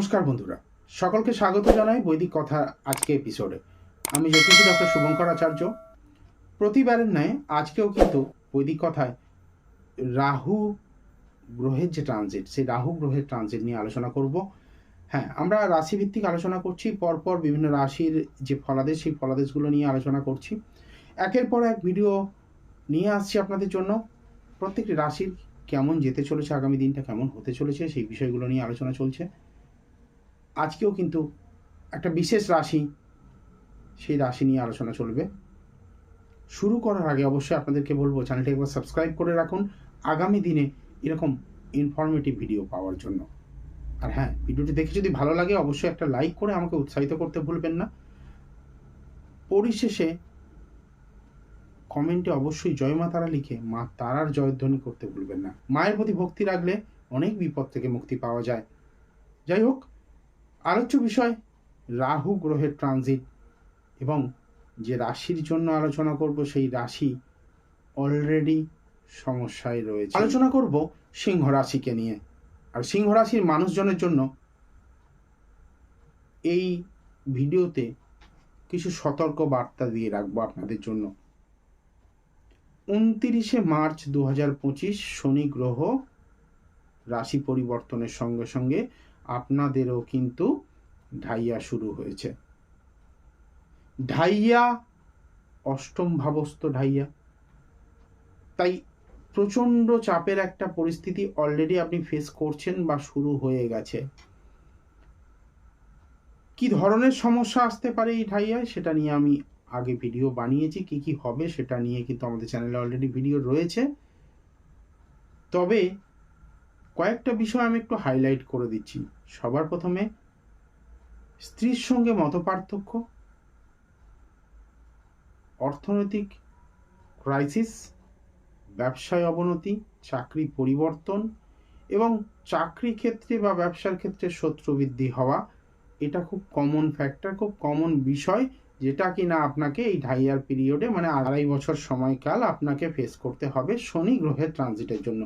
নমস্কার বন্ধুরা। সকলকে স্বাগত জানাই বৈদিক কথা আজকে এপিসোডে আমি জ্যোতিষী ডক্টর শুভঙ্কর আচার্য। প্রতিবারের ন্যায় আজকেও কিন্তু বৈদিক কথায় রাহু গ্রহের যে ট্রানজিট সেই রাহু গ্রহের ট্রানজিট নিয়ে আলোচনা করব। হ্যাঁ আমরা রাশিভিত্তিক আলোচনা করছি, পরপর বিভিন্ন রাশির যে ফলাদেশ, সেই ফলাদেশগুলো নিয়ে আলোচনা করছি। একের পর এক ভিডিও নিয়ে আসছি আপনাদের জন্য। প্রত্যেকটি রাশির কেমন যেতে চলেছে, আগামী দিনটা কেমন হতে চলেছে, সেই বিষয়গুলো নিয়ে আলোচনা চলছে। আজকেও কিন্তু একটা বিশেষ রাশি সেই রাশি নিয়ে আলোচনা চলবে। শুরু করার আগে অবশ্যই আপনাদেরকে বলব, চ্যানেলটি একবার সাবস্ক্রাইব করে রাখুন। আগামী দিনে এরকম ইনফরমেটিভ ভিডিও পাওয়ার জন্য। আর হ্যাঁ ভিডিওটি দেখে যদি ভালো লাগে, অবশ্যই একটা লাইক করে আমাকে উৎসাহিত করতে ভুলবেন না। পরিশেষে কমেন্টে অবশ্যই জয় মা তারা লিখে মা তারার জয়ধ্বনি করতে ভুলবেন না। মায়ের প্রতি ভক্তি রাখলে অনেক বিপদ থেকে মুক্তি পাওয়া যায়। যাই হোক আলোচ্য বিষয়, রাহু গ্রহের ট্রানজিট এবং যে রাশির জন্য আলোচনা করব, সেই রাশি অলরেডি সমস্যায় রয়েছে। আলোচনা করব সিংহ রাশিকে নিয়ে। আর সিংহ রাশির মানুষজনের জন্য এই ভিডিওতে কিছু সতর্ক বার্তা দিয়ে রাখব আপনাদের জন্য। উনতিরিশে মার্চ দু হাজার পঁচিশ শনি গ্রহ রাশি পরিবর্তনের সঙ্গে সঙ্গে আপনাদেরও কিন্তু ঢাইয়া শুরু হয়েছে। ঢাইয়া, অষ্টম ভাবস্থ ঢাইয়া। তাই প্রচণ্ড চাপের একটা পরিস্থিতি অলরেডি আপনি ফেস করছেন বা শুরু হয়ে গেছে। কি ধরনের সমস্যা আসতে পারে এই ঢাইয়ায় সেটা নিয়ে আমি আগে ভিডিও বানিয়েছি, কি কি হবে সেটা নিয়ে কিন্তু আমাদের চ্যানেলে অলরেডি ভিডিও রয়েছে। তবে কয়েকটা বিষয় আমি একটু হাইলাইট করে দিচ্ছি। সবার প্রথমে, স্ত্রীর সঙ্গে মতপার্থক্য, অর্থনৈতিক ক্রাইসিস ব্যবসায় অবনতি, চাকরি পরিবর্তন এবং চাকরি ক্ষেত্রে বা ব্যবসার ক্ষেত্রে শত্রু বৃদ্ধি হওয়া, এটা খুব কমন ফ্যাক্টর খুব কমন বিষয় যেটা কি না আপনাকে এই ঢাইয়ার পিরিয়ডে মানে আড়াই বছর সময়কাল আপনাকে ফেস করতে হবে শনি গ্রহের ট্রানজিটের জন্য।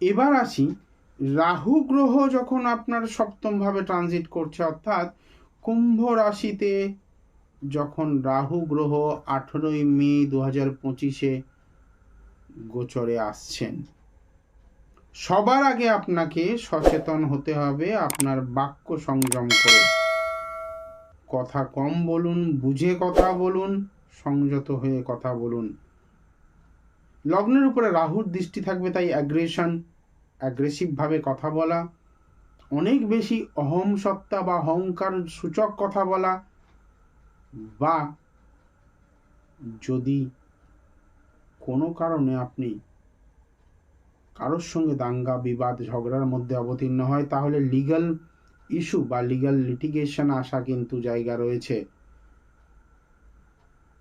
এবার আসি, রাহু গ্রহ যখন আপনার সপ্তমভাবে ট্রানজিট করছে, অর্থাৎ কুম্ভ রাশিতে যখন রাহু গ্রহ আঠেরোই মে দু হাজার পঁচিশে গোচরে আসছেন, সবার আগে আপনাকে সচেতন হতে হবে, আপনার বাক্য সংযম করে। কথা কম বলুন, বুঝে কথা বলুন, সংযত হয়ে কথা বলুন। লগ্নের উপরে রাহুর দৃষ্টি থাকবে তাই অ্যাগ্রেশন অ্যাগ্রেসিভভাবে কথা বলা, অনেক বেশি অহম সত্তা বা অহংকার সূচক কথা বলা বা যদি কোনো কারণে আপনি কারোর সঙ্গে দাঙ্গা, বিবাদ, ঝগড়ার মধ্যে অবতীর্ণ হয়, তাহলে লিগ্যাল ইস্যু বা লিগ্যাল লিটিগেশন আসা কিন্তু জায়গা রয়েছে।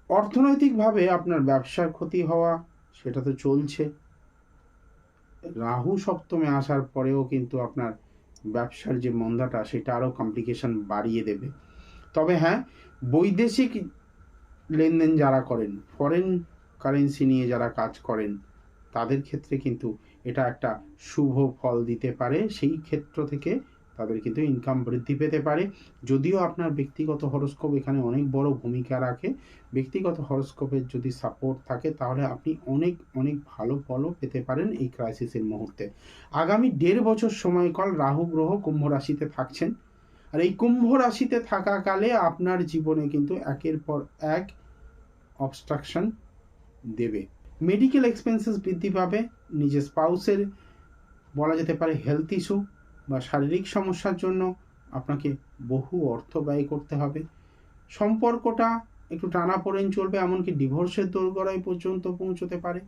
অর্থনৈতিকভাবে আপনার ব্যবসার ক্ষতি হওয়া সেটা তো চলছে। রাহু সপ্তমে আসার পরেও কিন্তু আপনার ব্যবসার যে মন্দাটা, সেটা আরও কমপ্লিকেশন বাড়িয়ে দেবে। তবে হ্যাঁ বৈদেশিক লেনদেন যারা করেন ফরেন কারেন্সি নিয়ে যারা কাজ করেন, তাদের ক্ষেত্রে কিন্তু এটা একটা শুভ ফল দিতে পারে। সেই ক্ষেত্র থেকে তাদের কিন্তু ইনকাম বৃদ্ধি পেতে পারে। যদিও আপনার ব্যক্তিগত হরস্কোপ এখানে অনেক বড় ভূমিকা রাখে। ব্যক্তিগত হরস্কোপের যদি সাপোর্ট থাকে, তাহলে আপনি অনেক অনেক ভালো ফলও পেতে পারেন এই ক্রাইসিসের মুহূর্তে। আগামী দেড় বছর সময়কাল রাহু, গ্রহ কুম্ভ রাশিতে থাকছেন। আর এই কুম্ভ রাশিতে থাকাকালে আপনার জীবনে কিন্তু একের পর এক অবস্ট্রাকশন দেবে। মেডিকেল এক্সপেন্সেস বৃদ্ধি পাবে। নিজের স্পাউসের বলা যেতে পারে হেলথ ইস্যু বা শারীরিক সমস্যার জন্য আপনাকে বহু অর্থ ব্যয় করতে হবে। সম্পর্কটা একটু টানা পড়েন চলবে, এমনকি ডিভোর্সের দোরগড়াই পর্যন্ত পৌঁছতে পারে।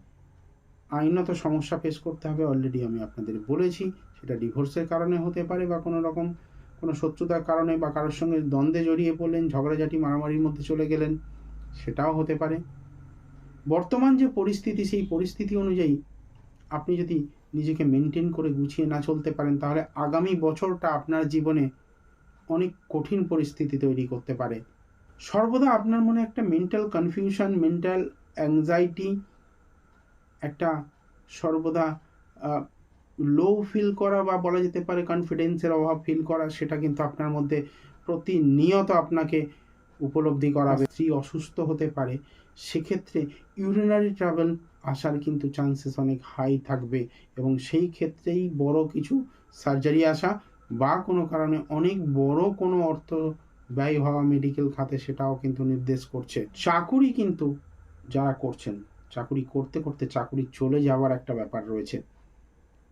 আইনত সমস্যা ফেস করতে হবে অলরেডি আমি আপনাদের বলেছি, সেটা ডিভোর্সের কারণে হতে পারে বা কোনো রকম কোনো শত্রুতার কারণে বা কারোর সঙ্গে দ্বন্দ্বে জড়িয়ে পড়লেন, ঝগড়াঝাটি, মারামারির মধ্যে চলে গেলেন, সেটাও হতে পারে। বর্তমান যে পরিস্থিতি, সেই পরিস্থিতি অনুযায়ী আপনি যদি নিজেকে মেনটেন করে গুছিয়ে না চলতে পারেন, তাহলে আগামী বছরটা আপনার জীবনে অনেক কঠিন পরিস্থিতি তৈরি করতে পারে। সর্বদা আপনার মনে একটা মেন্টাল কনফিউশন মেন্টাল অ্যাংজাইটি একটা সর্বদা লো ফিল করা বা বলা যেতে পারে কনফিডেন্সের অভাব ফিল করা, সেটা কিন্তু আপনার মধ্যে প্রতিনিয়ত আপনাকে উপলব্ধি করাবে। স্ত্রী অসুস্থ হতে পারে, সেক্ষেত্রে ইউরিনারি ট্রাভেল আসার কিন্তু চান্সেস অনেক হাই থাকবে এবং সেই ক্ষেত্রেই বড় কিছু সার্জারি আসা বা কোনো কারণে অনেক বড় কোনো অর্থ ব্যয় হওয়া মেডিকেল খাতে সেটাও কিন্তু নির্দেশ করছে। চাকুরি কিন্তু যারা করছেন, চাকুরি করতে করতে চাকুরি চলে যাওয়ার একটা ব্যাপার রয়েছে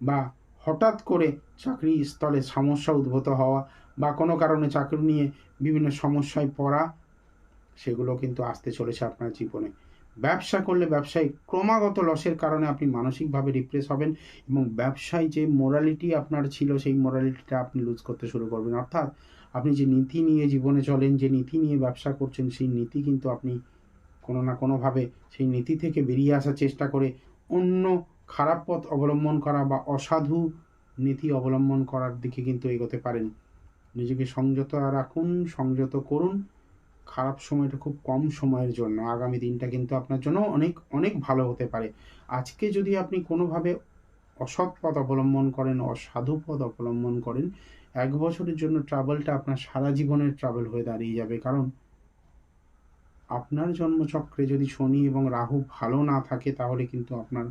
বা হঠাৎ করে চাকরি স্থলে সমস্যা উদ্ভূত হওয়া বা কোনো কারণে চাকরি নিয়ে বিভিন্ন সমস্যায় পড়া, সেগুলো কিন্তু আসতে চলেছে আপনার জীবনে। ব্যবসা করলে ব্যবসায় ক্রমাগত লসের কারণে আপনি মানসিকভাবে রিপ্রেস হবেন এবং ব্যবসায় যে মোরালিটি আপনার ছিল, সেই মোরালিটিটা আপনি লুজ করতে শুরু করবেন। অর্থাৎ আপনি যে নীতি নিয়ে জীবনে চলেন, যে নীতি নিয়ে ব্যবসা করছেন, সেই নীতি কিন্তু আপনি কোনো না কোনোভাবে সেই নীতি থেকে বেরিয়ে আসার চেষ্টা করে অন্য খারাপ পথ অবলম্বন করা বা অসাধু নীতি অবলম্বন করার দিকে কিন্তু এগোতে পারেন। নিজেকে সংযত রাখুন, সংযত করুন। খারাপ সময়টা খুব কম সময়ের জন্য, আগামী দিনটা কিন্তু আপনার জন্য অনেক অনেক ভালো হতে পারে। আজকে যদি আপনি কোনোভাবে অসৎ পথ অবলম্বন করেন, অসাধু পথ অবলম্বন করেন, এক বছরের জন্য ট্রাভেলটা আপনার সারা জীবনের ট্রাভেল হয়ে দাঁড়িয়ে যাবে। কারণ আপনার জন্মচক্রে যদি শনি এবং রাহু ভালো না থাকে, তাহলে কিন্তু আপনার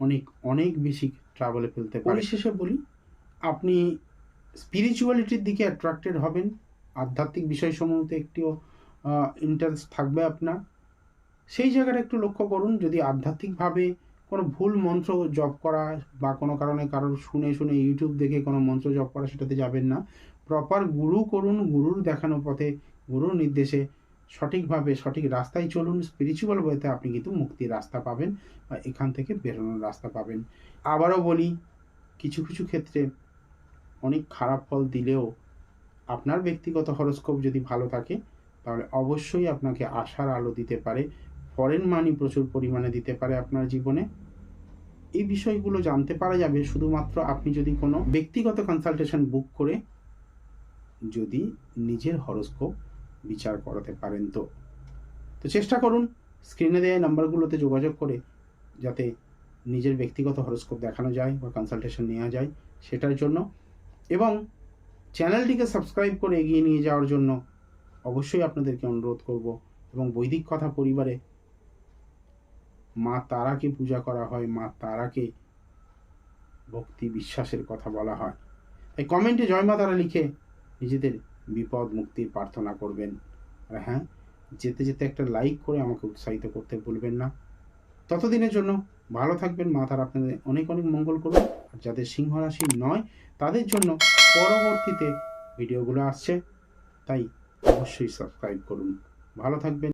অনেক অনেক বেশি ট্রাভেলে ফেলতে পারে। পরিশেষে বলি, আপনি স্পিরিচুয়ালিটির দিকে অ্যাট্রাক্টেড হবেন। আধ্যাত্মিক বিষয় বিষয়সমূহতে একটিও ইন্টারেস্ট থাকবে আপনার। সেই জায়গাটা একটু লক্ষ্য করুন, যদি আধ্যাত্মিকভাবে কোনো ভুল মন্ত্র জপ করা বা কোনো কারণে কারোর শুনে শুনে ইউটিউব দেখে কোনো মন্ত্র জপ করা, সেটাতে যাবেন না। প্রপার গুরু করুন গুরুর দেখানো পথে গুরুর নির্দেশে সঠিকভাবে, সঠিক রাস্তায় চলুন। স্পিরিচুয়াল ওয়েতে আপনি কিন্তু মুক্তির রাস্তা পাবেন বা এখান থেকে বেরোনোর রাস্তা পাবেন। আবারও বলি, কিছু কিছু ক্ষেত্রে অনেক খারাপ ফল দিলেও আপনার ব্যক্তিগত হরস্কোপ যদি ভালো থাকে তাহলে অবশ্যই আপনাকে আশার আলো দিতে পারে ফরেন মানি প্রচুর পরিমাণে দিতে পারে আপনার জীবনে। এই বিষয়গুলো জানতে পারা যাবে, শুধুমাত্র আপনি যদি কোনো ব্যক্তিগত কনসালটেশন বুক করে যদি নিজের হরস্কোপ বিচার করাতে পারেন তো। তো চেষ্টা করুন স্ক্রিনে দেওয়া নাম্বারগুলোতে যোগাযোগ করে যাতে নিজের ব্যক্তিগত হরস্কোপ দেখানো যায় বা কনসালটেশন নেওয়া যায় সেটার জন্য। এবং চ্যানেলটিকে সাবস্ক্রাইব করে এগিয়ে নিয়ে যাওয়ার জন্য অবশ্যই আপনাদেরকে অনুরোধ করব এবং বৈদিক কথা পরিবারে মা তারাকে পূজা করা হয়, মা তারাকে ভক্তি বিশ্বাসের কথা বলা হয়। তাই কমেন্টে জয় মা তারা লিখে নিজেদের বিপদ মুক্তির প্রার্থনা করবেন। আর হ্যাঁ যেতে যেতে একটা লাইক করে আমাকে উৎসাহিত করতে ভুলবেন না। ততদিনের জন্য ভালো থাকবেন। মা তারা আপনাদের অনেক অনেক মঙ্গল করুন। আর যাদের সিংহ রাশি নয়, তাদের জন্য পরবর্তীতে ভিডিওগুলো আসছে। তাই অবশ্যই সাবস্ক্রাইব করুন। ভালো থাকবেন।